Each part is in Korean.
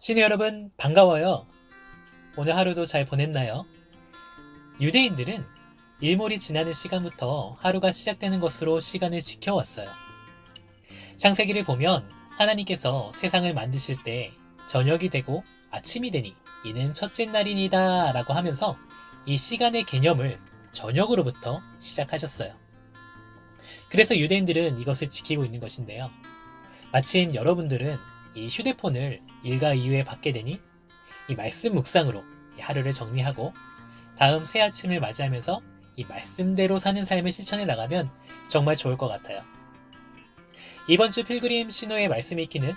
신우 여러분, 반가워요. 오늘 하루도 잘 보냈나요? 유대인들은 일몰이 지나는 시간부터 하루가 시작되는 것으로 시간을 지켜왔어요. 창세기를 보면 하나님께서 세상을 만드실 때 저녁이 되고 아침이 되니 이는 첫째 날이니다 라고 하면서 이 시간의 개념을 저녁으로부터 시작하셨어요. 그래서 유대인들은 이것을 지키고 있는 것인데요. 마침 여러분들은 이 휴대폰을 일과 이후에 받게 되니 이 말씀 묵상으로 이 하루를 정리하고 다음 새 아침을 맞이하면서 이 말씀대로 사는 삶을 실천해 나가면 정말 좋을 것 같아요. 이번 주 필그림 신호의 말씀 읽기는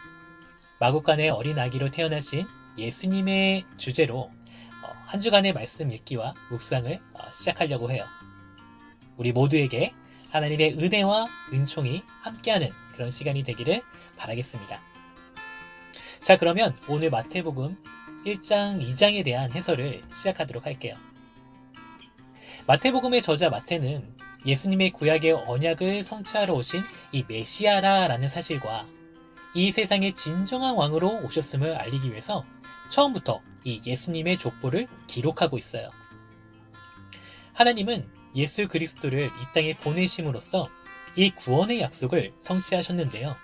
마국간의 어린 아기로 태어나신 예수님의 주제로 어, 한 주간의 말씀 읽기와 묵상을 어, 시작하려고 해요. 우리 모두에게 하나님의 은혜와 은총이 함께하는 그런 시간이 되기를 바라겠습니다. 자, 그러면 오늘 마태복음 1장, 2장에 대한 해설을 시작하도록 할게요. 마태복음의 저자 마태는 예수님의 구약의 언약을 성취하러 오신 이 메시아라라는 사실과 이 세상의 진정한 왕으로 오셨음을 알리기 위해서 처음부터 이 예수님의 족보를 기록하고 있어요. 하나님은 예수 그리스도를 이 땅에 보내심으로써 이 구원의 약속을 성취하셨는데요.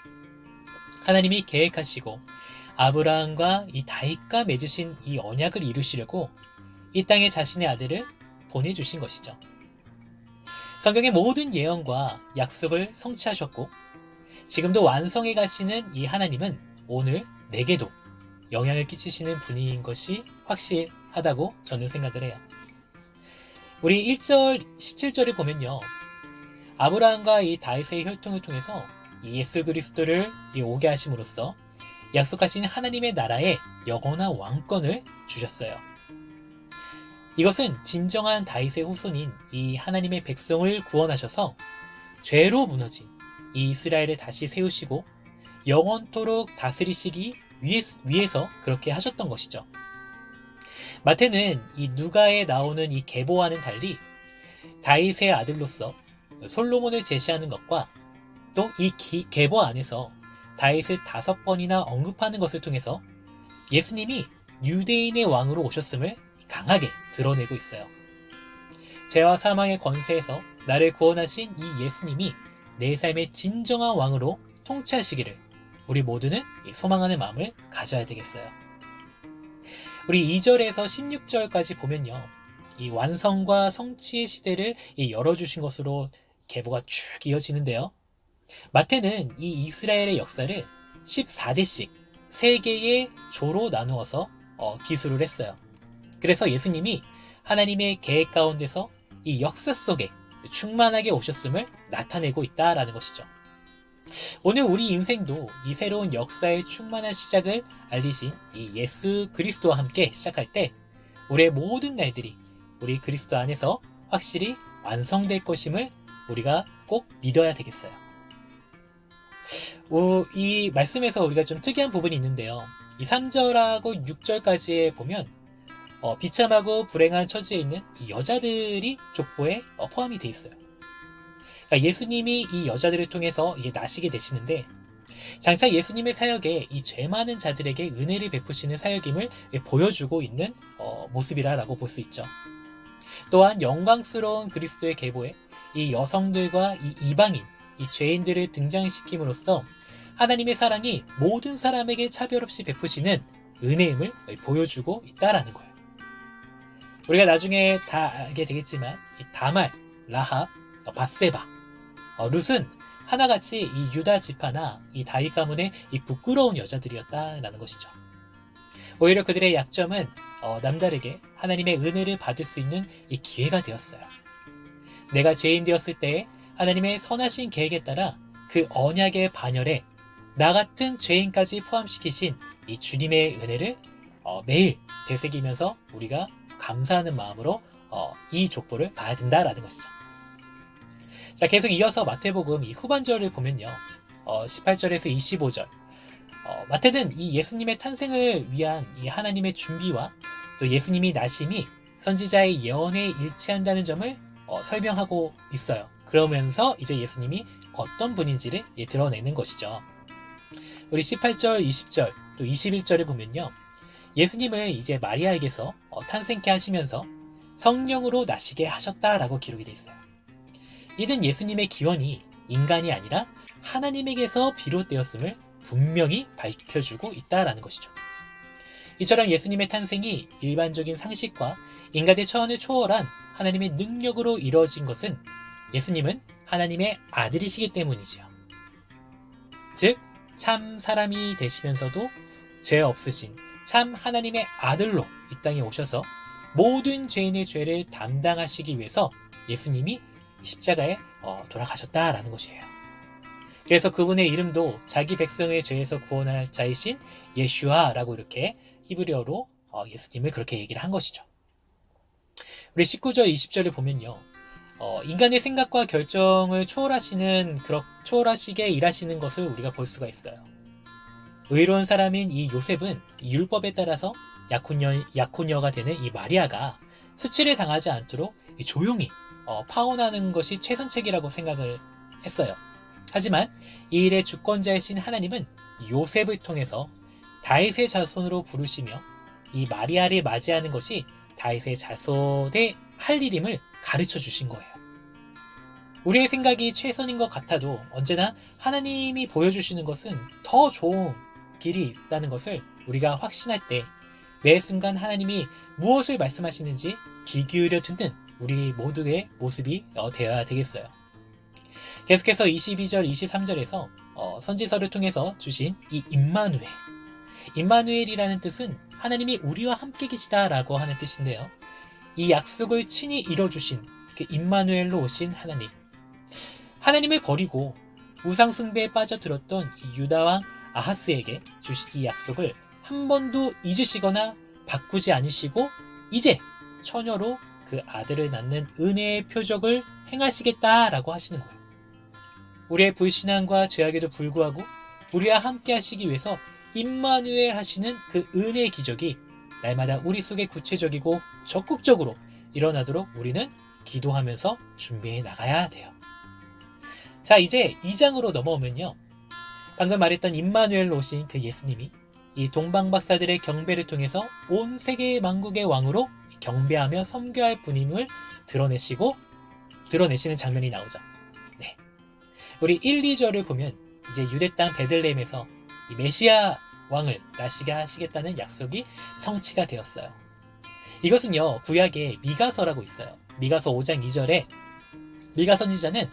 하나님이 계획하시고 아브라함과 이 다윗과 맺으신 이 언약을 이루시려고 이 땅에 자신의 아들을 보내주신 것이죠. 성경의 모든 예언과 약속을 성취하셨고 지금도 완성해 가시는 이 하나님은 오늘 내게도 영향을 끼치시는 분인 것이 확실하다고 저는 생각을 해요. 우리 1절, 17절을 보면요. 아브라함과 이 다윗의 혈통을 통해서 이 예수 그리스도를 오게 하심으로써 약속하신 하나님의 나라에 영원한 왕권을 주셨어요. 이것은 진정한 다윗의 후손인 이 하나님의 백성을 구원하셔서 죄로 무너진 이 이스라엘을 다시 세우시고 영원토록 다스리시기 위해서 그렇게 하셨던 것이죠. 마태는 이 누가에 나오는 이 계보와는 달리 다윗의 아들로서 솔로몬을 제시하는 것과 또 이 계보 안에서 다윗을 다섯 번이나 언급하는 것을 통해서 예수님이 유대인의 왕으로 오셨음을 강하게 드러내고 있어요. 죄와 사망의 권세에서 나를 구원하신 이 예수님이 내 삶의 진정한 왕으로 통치하시기를 우리 모두는 소망하는 마음을 가져야 되겠어요. 우리 2절에서 16절까지 보면요. 이 완성과 성취의 시대를 열어주신 것으로 계보가 쭉 이어지는데요. 마태는 이 이스라엘의 역사를 14대씩 3개의 조로 나누어서 어, 기술을 했어요. 그래서 예수님이 하나님의 계획 가운데서 이 역사 속에 충만하게 오셨음을 나타내고 있다라는 것이죠. 오늘 우리 인생도 이 새로운 역사의 충만한 시작을 알리신 이 예수 그리스도와 함께 시작할 때 우리의 모든 날들이 우리 그리스도 안에서 확실히 완성될 것임을 우리가 꼭 믿어야 되겠어요. 이 말씀에서 우리가 좀 특이한 부분이 있는데요. 이 3절하고 6절까지에 보면 어, 비참하고 불행한 처지에 있는 이 여자들이 족보에 어, 포함이 돼 있어요. 그러니까 예수님이 이 여자들을 통해서 이게 나시게 되시는데 장차 예수님의 사역에 이 죄 많은 자들에게 은혜를 베푸시는 사역임을 보여주고 있는 어, 모습이라고 볼 수 있죠. 또한 영광스러운 그리스도의 계보에 이 여성들과 이 이방인, 이 죄인들을 등장시킴으로써 하나님의 사랑이 모든 사람에게 차별 없이 베푸시는 은혜임을 보여주고 있다라는 거예요. 우리가 나중에 다 알게 되겠지만 다말, 라합, 바세바, 어, 룻은 하나같이 이 유다 지파나 이 다윗 가문의 이 부끄러운 여자들이었다라는 것이죠. 오히려 그들의 약점은 어, 남다르게 하나님의 은혜를 받을 수 있는 이 기회가 되었어요. 내가 죄인 되었을 때 하나님의 선하신 계획에 따라 그 언약의 반열에 나 같은 죄인까지 포함시키신 이 주님의 은혜를 어, 매일 되새기면서 우리가 감사하는 마음으로 어, 이 족보를 봐야 된다라는 것이죠. 자, 계속 이어서 마태복음 이 후반절을 보면요. 어, 18절에서 25절. 어, 마태는 이 예수님의 탄생을 위한 이 하나님의 준비와 또 예수님이 나심이 선지자의 예언에 일치한다는 점을 어, 설명하고 있어요. 그러면서 이제 예수님이 어떤 분인지를 드러내는 것이죠. 우리 18절, 20절, 또 21절을 보면요. 예수님을 이제 마리아에게서 어, 탄생케 하시면서 성령으로 나시게 하셨다라고 기록이 되어 있어요. 이는 예수님의 기원이 인간이 아니라 하나님에게서 비롯되었음을 분명히 밝혀주고 있다라는 것이죠. 이처럼 예수님의 탄생이 일반적인 상식과 인간의 처원을 초월한 하나님의 능력으로 이루어진 것은 예수님은 하나님의 아들이시기 때문이지요. 즉, 참 사람이 되시면서도 죄 없으신 참 하나님의 아들로 이 땅에 오셔서 모든 죄인의 죄를 담당하시기 위해서 예수님이 십자가에 어, 돌아가셨다라는 것이에요. 그래서 그분의 이름도 자기 백성의 죄에서 구원할 자이신 예슈아라고 이렇게 히브리어로 어, 예수님을 그렇게 얘기를 한 것이죠. 우리 19절, 20절을 보면요. 어, 인간의 생각과 결정을 초월하시는, 그렇, 초월하시게 일하시는 것을 우리가 볼 수가 있어요. 의로운 사람인 이 요셉은 이 율법에 따라서 약혼녀, 약혼녀가 되는 이 마리아가 수치를 당하지 않도록 조용히 어, 파혼하는 것이 최선책이라고 생각을 했어요. 하지만 이 일의 주권자이신 하나님은 요셉을 통해서 다윗의 자손으로 부르시며 이 마리아를 맞이하는 것이 다윗의 자손의 할 일임을 가르쳐 주신 거예요. 우리의 생각이 최선인 것 같아도 언제나 하나님이 보여주시는 것은 더 좋은 길이 있다는 것을 우리가 확신할 때 매 순간 하나님이 무엇을 말씀하시는지 귀 기울여 듣는 우리 모두의 모습이 어, 되어야 되겠어요. 계속해서 22절, 23절에서 어, 선지서를 통해서 주신 이 임마누엘. 임마누엘이라는 뜻은 하나님이 우리와 함께 계시다라고 하는 뜻인데요. 이 약속을 친히 이뤄주신 그 임마누엘로 오신 하나님. 하나님을 버리고 우상 숭배에 빠져들었던 이 유다 왕 아하스에게 주신 이 약속을 한 번도 잊으시거나 바꾸지 않으시고 이제 처녀로 그 아들을 낳는 은혜의 표적을 행하시겠다라고 하시는 거예요. 우리의 불신앙과 죄악에도 불구하고 우리와 함께 하시기 위해서 임마누엘 하시는 그 은혜의 기적이 날마다 우리 속에 구체적이고 적극적으로 일어나도록 우리는 기도하면서 준비해 나가야 돼요. 자, 이제 2장으로 넘어오면요. 방금 말했던 임마누엘로 오신 그 예수님이 이 동방박사들의 경배를 통해서 온 세계의 만국의 왕으로 경배하며 섬겨할 분임을 드러내시고 드러내시는 장면이 나오죠. 네. 우리 1, 2절을 보면 이제 유대 땅 베들레헴에서 이 메시아 왕을 나시게 하시겠다는 약속이 성취가 되었어요. 이것은요, 구약에 미가서라고 있어요. 미가서 5장 2절에 미가 선지자는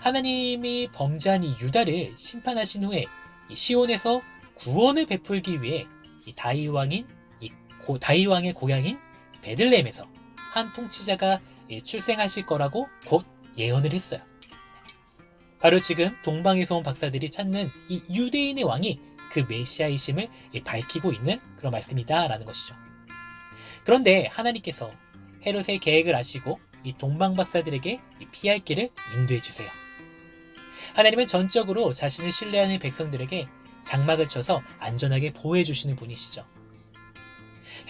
하나님이 범죄한 이 유다를 심판하신 후에 이 시온에서 구원을 베풀기 위해 이 다이 왕인 이 고, 다이 왕의 고향인 베들레헴에서 한 통치자가 출생하실 거라고 곧 예언을 했어요. 바로 지금 동방에서 온 박사들이 찾는 이 유대인의 왕이 그 메시아이심을 밝히고 있는 그런 말씀이다라는 것이죠. 그런데 하나님께서 헤롯의 계획을 아시고 이 동방 박사들에게 피할 길을 인도해 주세요. 하나님은 전적으로 자신을 신뢰하는 백성들에게 장막을 쳐서 안전하게 보호해 주시는 분이시죠.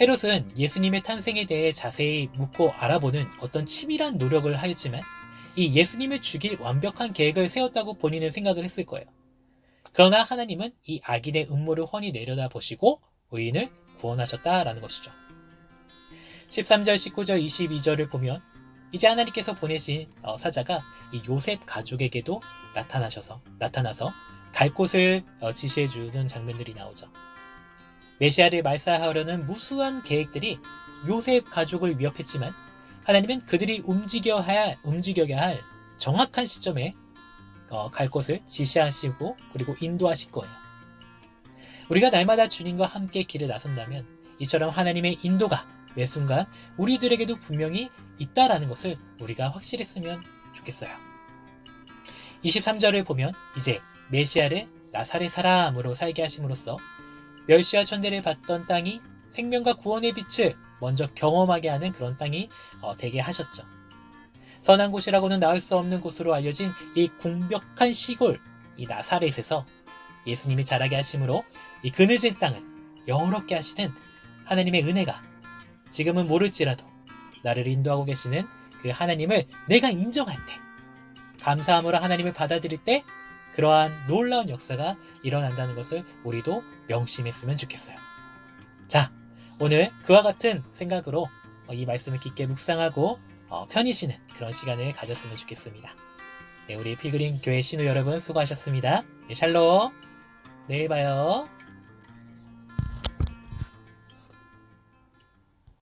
헤롯은 예수님의 탄생에 대해 자세히 묻고 알아보는 어떤 치밀한 노력을 하였지만 이 예수님을 죽일 완벽한 계획을 세웠다고 본인은 생각을 했을 거예요. 그러나 하나님은 이 악인의 음모를 훤히 내려다 보시고 의인을 구원하셨다라는 것이죠. 13절, 19절, 22절을 보면 이제 하나님께서 보내신 어, 사자가 이 요셉 가족에게도 나타나셔서 나타나서 갈 곳을 어, 지시해 주는 장면들이 나오죠. 메시아를 말살하려는 무수한 계획들이 요셉 가족을 위협했지만 하나님은 그들이 움직여야 할, 움직여야 할 정확한 시점에 어, 갈 곳을 지시하시고 그리고 인도하실 거예요. 우리가 날마다 주님과 함께 길을 나선다면 이처럼 하나님의 인도가 매 순간 우리들에게도 분명히 있다라는 것을 우리가 확실했으면 좋겠어요. 23절을 보면 이제 메시아를 나사렛 사람으로 살게 하심으로써 멸시와 천대를 받던 땅이 생명과 구원의 빛을 먼저 경험하게 하는 그런 땅이 어, 되게 하셨죠. 선한 곳이라고는 나을 수 없는 곳으로 알려진 이 궁벽한 시골 이 나사렛에서 예수님이 자라게 하심으로 이 그늘진 땅을 영원롭게 하시는 하나님의 은혜가 지금은 모를지라도 나를 인도하고 계시는 그 하나님을 내가 인정할 때 감사함으로 하나님을 받아들일 때 그러한 놀라운 역사가 일어난다는 것을 우리도 명심했으면 좋겠어요. 자, 오늘 그와 같은 생각으로 어, 이 말씀을 깊게 묵상하고 어, 편히 쉬는 그런 시간을 가졌으면 좋겠습니다. 네, 우리 필그림 교회 신우 여러분 수고하셨습니다. 네, 샬롬. 내일 봐요.